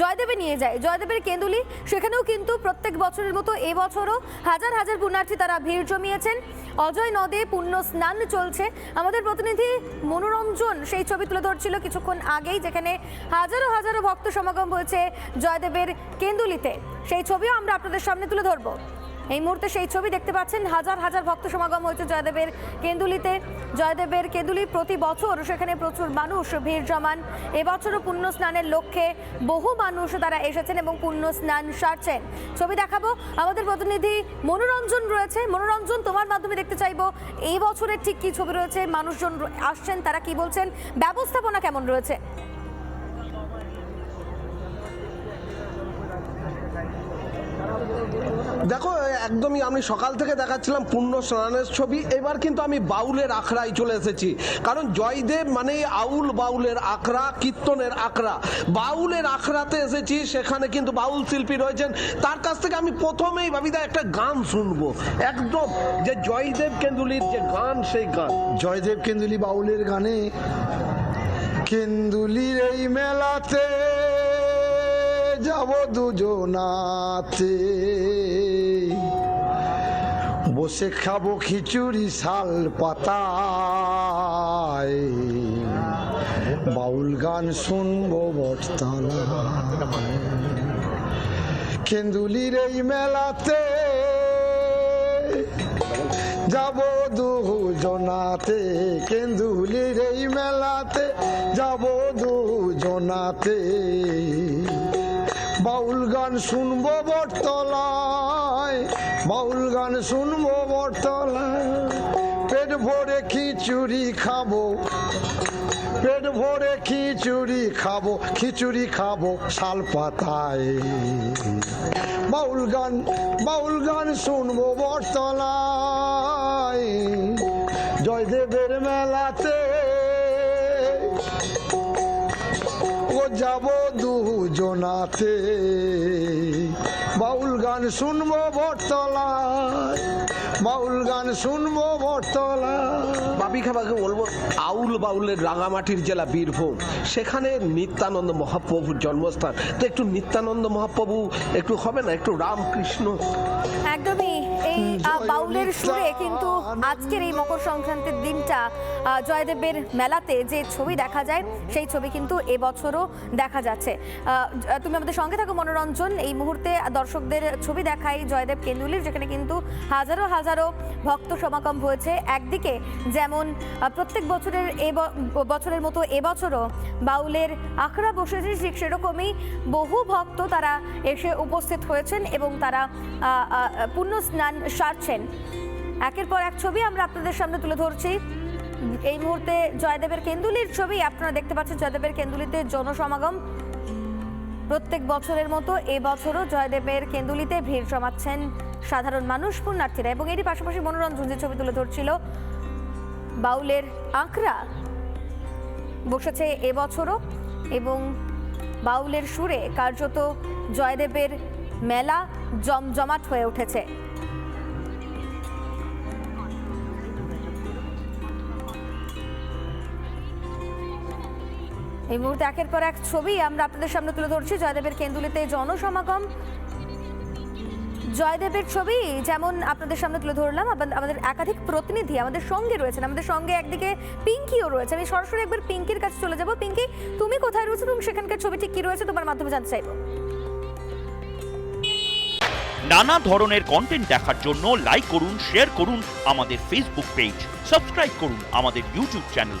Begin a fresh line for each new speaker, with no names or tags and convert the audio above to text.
জয়দেবে নিয়ে যায়। জয়দেবের কেন্দুলি, সেখানেও কিন্তু প্রত্যেক বছরের মতো এবছরও হাজার হাজার পুণ্যার্থী তারা ভিড় জমিয়েছেন। অজয় নদে পুণ্য স্নান চলছে। আমাদের প্রতিনিধি মনোরঞ্জন সেই ছবি তুলে ধরছিল কিছুক্ষণ আগেই, যেখানে হাজারো হাজারো ভক্ত সমাগম হয়েছে জয়দেবের কেন্দুলিতে। সেই ছবিও আমরা আপনাদের সামনে তুলে ধরবো। এই মুহূর্তে সেই ছবি দেখতে পাচ্ছেন হাজার হাজার ভক্ত সমাগম হয়েছে জয়দেবের কেন্দুলিতে। জয়দেবের কেন্দুলি প্রতি বছর সেখানে প্রচুর মানুষ, ভিড় জমান। এবছরও পুণ্য স্নানের লক্ষ্যে বহু মানুষ তারা এসেছেন এবং পুণ্য স্নান সারছেন। ছবি দেখাবো, আমাদের প্রতিনিধি মনোরঞ্জন রয়েছে। মনোরঞ্জন, তোমার মাধ্যমে দেখতে চাইব, এই বছরের ঠিক কি ছবি রয়েছে? মানুষজন আসছেন, তারা কি বলছেন? ব্যবস্থাপনা কেমন রয়েছে?
দেখো, একদমই আমি সকাল থেকে দেখাচ্ছিলাম পূর্ণ স্নানের ছবি, এবার কিন্তু আমি বাউলের আখড়ায় চলে এসেছি। কারণ জয়দেব মানে আউল বাউলের আখড়া, কীর্তনের আখড়া। বাউলের আখড়াতে এসেছি, সেখানে কিন্তু বাউল শিল্পী রয়েছেন। তার কাছ থেকে আমি প্রথমেই ভাবিদা একটা গান শুনব। একদম যে জয়দেব কেন্দুলির যে গান, সেই গান।
জয়দেব কেন্দুলি বাউলের গানে। কেন্দুলির এই মেলাতে যাব দুজনাতে। বসে খাব খিচুড়ি, শাল পাতায়। বাউল গান শুনব বটতলা কেন্দুলির এই মেলাতে যাব দুজনাতে। কেন্দুলির এই মেলাতে যাব দুজনাতে। গান শুনব বটতলায়, বাউল গান শুনব বটতলায়। পেট ভরে খিচুড়ি খাব, পেট ভরে খিচুড়ি খাব খিচুড়ি খাব শাল পাতায়। বাউল গান বাউল গান শুনব বটতলায়, জয়দেবের মেলাতে। ও যাব দুজনাতে বাউল গান শুনব বটতলায় বাউল গান শুনব বটতলায়।
বাপি খাবাকে বলব আউল বাউলের রাঙামাটির জেলা বীরভূম সেখানে নিত্যানন্দ মহাপ্রভুর জন্মস্থান। তো একটু নিত্যানন্দ মহাপ্রভু একটু হবে না একটু রামকৃষ্ণ।
একদমই এই বাউলের সুরে কিন্তু আজকের এই মকর সংক্রান্তির দিনটা জয়দেবের মেলাতে যে ছবি দেখা যায় সেই ছবি কিন্তু এবছরও দেখা যাচ্ছে। তুমি আমাদের সঙ্গে থাকো মনোরঞ্জন। এই মুহূর্তে দর্শকদের ছবি দেখাই জয়দেব কেন্দুলির, যেখানে কিন্তু হাজারো হাজারো ভক্ত সমাগম হয়েছে। একদিকে যেমন প্রত্যেক বছরের এ বছরের মতো এবছরও বাউলের আখড়া বসেছে, ঠিক সেরকমই বহু ভক্ত তারা এসে উপস্থিত হয়েছেন এবং তারা পুণ্য স্নান সারছেন। একের পর এক ছবি আমরা আপনাদের সামনে তুলে ধরছি। এই মুহূর্তে জয়দেবের কেন্দুলির ছবি, আপনারা দেখতে পাচ্ছেন জয়দেবের কেন্দুলিতে জনসমাগম। প্রত্যেক বছরের মতো এবছরও জয়দেবের কেন্দুলিতে ভিড় জমাচ্ছেন সাধারণ মানুষ, পুণ্যার্থীরা এবং এরই পাশাপাশি মনোরঞ্জন যে ছবি তুলে ধরছিল, বাউলের আঁকড়া বসেছে এবছরও এবং বাউলের সুরে কার্যত জয়দেবের মেলা জমজমাট হয়ে উঠেছে। এই মুহূর্তে একের পর এক ছবি আমরা আপনাদের সামনে তুলে ধরছি। জয়দেবের কেন্দুলিতে জনসমাগম। জয়দেবের ছবি যেমন আপনাদের সামনে তুলে ধরলাম আমাদের একাধিক প্রতিনিধি আমাদের সঙ্গে রয়েছেন। আমাদের সঙ্গে একদিকে পিঙ্কিও রয়েছে। আমি সরাসরি একবার পিঙ্কির কাছে চলে যাব। পিঙ্কি, তুমি কোথায় রয়েছো? এবং সেখানকার ছবি ঠিক কি রয়েছে? তোমার মাধ্যমে জানতে চাইব।
নানা ধরনের কন্টেন্ট দেখার জন্য লাইক করুন শেয়ার করুন আমাদের ফেসবুক পেজ সাবস্ক্রাইব করুন আমাদের ইউটিউব চ্যানেল